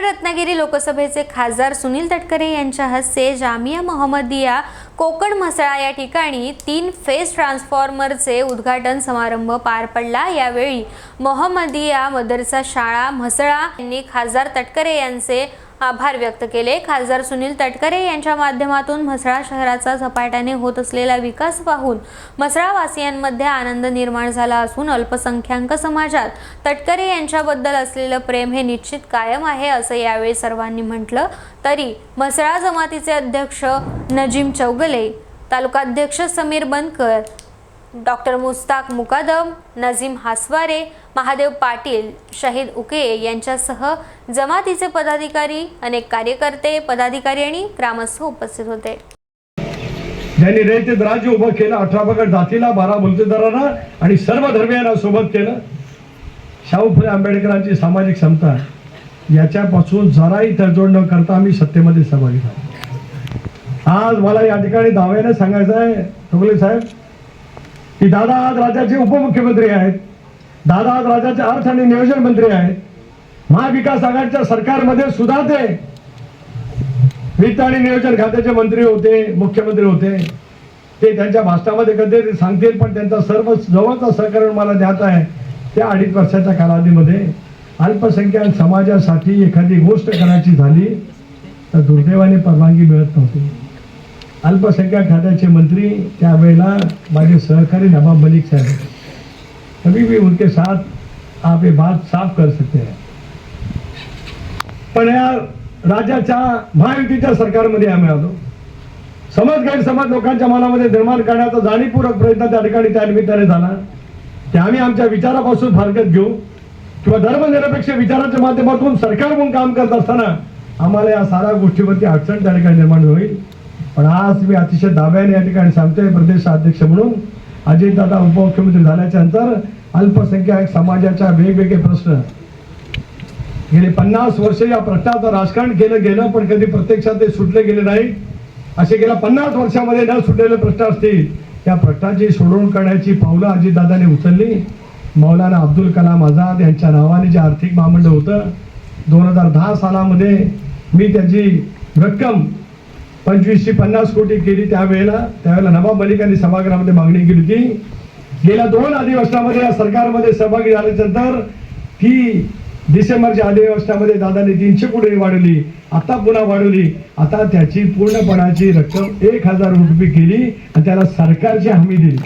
नांदेड रत्नागिरी लोकसभेचे खासदार सुनील तटकरे यांच्या हस्ते जामिया मोहम्मदिया कोकण म्हसळा या ठिकाणी तीन फेस ट्रान्सफॉर्मरचे उद्घाटन समारंभ पार पडला. यावेळी मोहम्मदिया मदरसा शाळा म्हसळा यांनी खासदार तटकरे यांचे आभार व्यक्त केले. खासदार सुनील तटकरे यांच्या माध्यमातून म्हसळा शहराचा झपाट्याने होत असलेला विकास पाहून म्हसळावासियांमध्ये आनंद निर्माण झाला असून अल्पसंख्याक समाजात तटकरे यांच्याबद्दल असलेलं प्रेम हे निश्चित कायम आहे असं यावेळी सर्वांनी म्हटलं. तरी म्हसळा जमातीचे अध्यक्ष नजीम चौगले तालुकाध्यक्ष समीर बनकर डॉक्टर मुस्ताक मुकादम नजीम हासवारे महादेव पाटील शहीद उके यांच्यासह जमातीचे पदाधिकारी अनेक कार्यकर्ते पदाधिकारी आणि ग्रामस्थ उपस्थित होते. ज्यांनी रयतेत राज्य उभं केलं अठरा पगड जातीला बारा मुलतेदारांना आणि सर्व धर्मियांना सोबत केलं. शाहू फुले आंबेडकरांची सामाजिक समता याच्यापासून जराही तडजोड न करता आम्ही सत्तेमध्ये सहभागी झालो. आज मला या ठिकाणी दाव्याने सांगायचं आहे ठोकले साहेब. की दादा आज राज्याचे उपमुख्यमंत्री आहेत. दादा आज राज्याचे अर्थ आणि नियोजन मंत्री आहेत. महाविकास आघाडीच्या सरकारमध्ये सुद्धा ते वित्त आणि नियोजन खात्याचे मंत्री होते मुख्यमंत्री होते. ते त्यांच्या भाषणामध्ये कधी सांगतील पण त्यांचा सर्व जवळचा सहकार्य मला द्यायचा आहे. त्या अडीच वर्षाच्या कालावधीमध्ये अल्पसंख्याक समाजासाठी एखादी गोष्ट करायची झाली तर दुर्दैवाने परवानगी मिळत नव्हती. अल्पसंख्याक खात्याचे मंत्री त्यावेळेला माझे सहकारी नवाब मलिक साहेब. होते. कभी भी उनके साथ आप ये बात साफ कर सकते हैं. पण या राज्याच्या महायुतीच्या सरकारमध्ये आम्ही आलो. समज गैरसमज लोकांच्या मनामध्ये निर्माण करण्याचा जाणीवपूर्वक प्रयत्न त्या ठिकाणी त्या निमित्ताने झाला. ते आम्ही आमच्या विचारापासून फारकत घेऊ किंवा धर्मनिरपेक्ष विचाराच्या माध्यमातून सरकार म्हणून काम करत असताना आम्हाला या साऱ्या गोष्टीवरती अडचण त्या ठिकाणी निर्माण होईल. पण आज मी अतिशय दाव्याने या ठिकाणी सांगतोय प्रदेश अध्यक्ष म्हणून. अजितदादा उपमुख्यमंत्री झाल्याच्यानंतर अल्पसंख्याक समाजाच्या वेगवेगळे प्रश्न. गेले पन्नास वर्ष या प्रश्नाचं राजकारण केलं गेलं पण कधी प्रत्यक्षात ते सुटले गेले नाही असे गेल्या पन्नास वर्षामध्ये न सुटलेले प्रश्न असतील. त्या प्रश्नाची सोडवणूक करण्याची पावलं अजितदादाने उचलली. मौलाना अब्दुल कलाम आझाद यांच्या नावाने जे आर्थिक महामंडळ होतं दोन हजार दहा सालामध्ये मी त्याची रक्कम पंचवीसशे पन्नास कोटी केली त्यावेळेला. त्यावेळेला नवाब मलिकांनी सभागृहामध्ये मागणी केली होती. गेल्या दोन अधिवेशनामध्ये या सरकारमध्ये सहभागी झाल्यानंतर ती डिसेंबरच्या अधिवेशनामध्ये दादाने तीनशे कोटी वाढवली. आता पुन्हा वाढवली. आता त्याची पूर्णपणाची रक्कम एक हजार रुपये केली आणि त्याला सरकारची हमी दिली.